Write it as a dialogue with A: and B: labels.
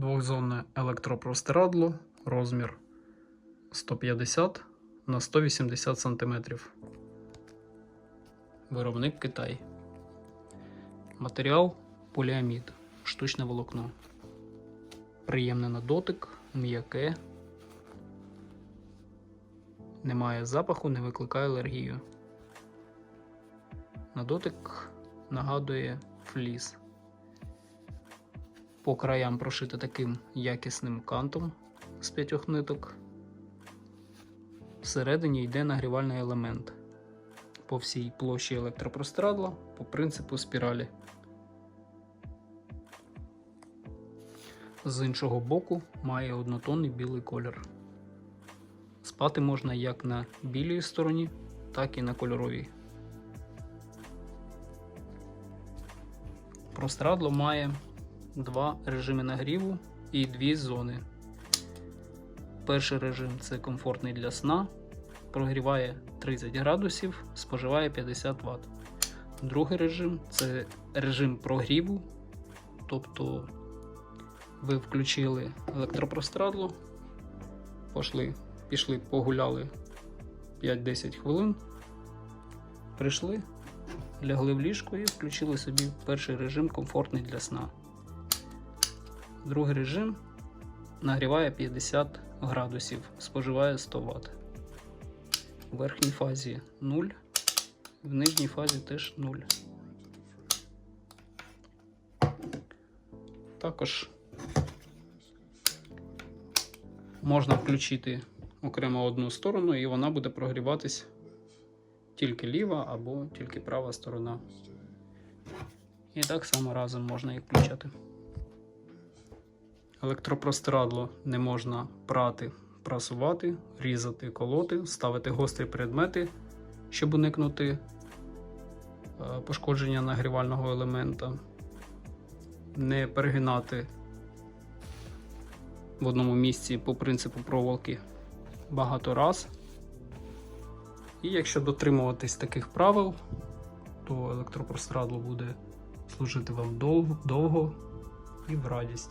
A: Двохзонне електропростирадло, розмір 150 на 180 см. Виробник Китай. Матеріал поліамід, штучне волокно. Приємне на дотик, м'яке. Немає запаху, не викликає алергію. На дотик нагадує фліс. По краям прошите таким якісним кантом з п'ятьох ниток. Всередині йде нагрівальний елемент по всій площі електропростирадла по принципу спіралі. З іншого боку має однотонний білий колір. Спати можна як на білій стороні, так і на кольоровій. Простирадло має два режими нагріву і дві зони. Перший режим це комфортний для сна, прогріває 30 градусів, споживає 50 Вт. Другий режим це режим прогріву, тобто ви включили електропростирадло, пішли, пішли погуляли 5-10 хвилин, прийшли, лягли в ліжко і включили собі перший режим комфортний для сна. Другий режим нагріває 50 градусів, споживає 100 Вт. В верхній фазі 0, в нижній фазі теж 0. Також можна включити окремо одну сторону, і вона буде прогріватись тільки ліва або тільки права сторона. І так само разом можна їх включати. Електропростирадло не можна прати, прасувати, різати, колоти, ставити гострі предмети, щоб уникнути е, пошкодження нагрівального елемента, не перегинати в одному місці по принципу проволоки багато раз. І якщо дотримуватись таких правил, то електропростирадло буде служити вам довго, довго і в радість.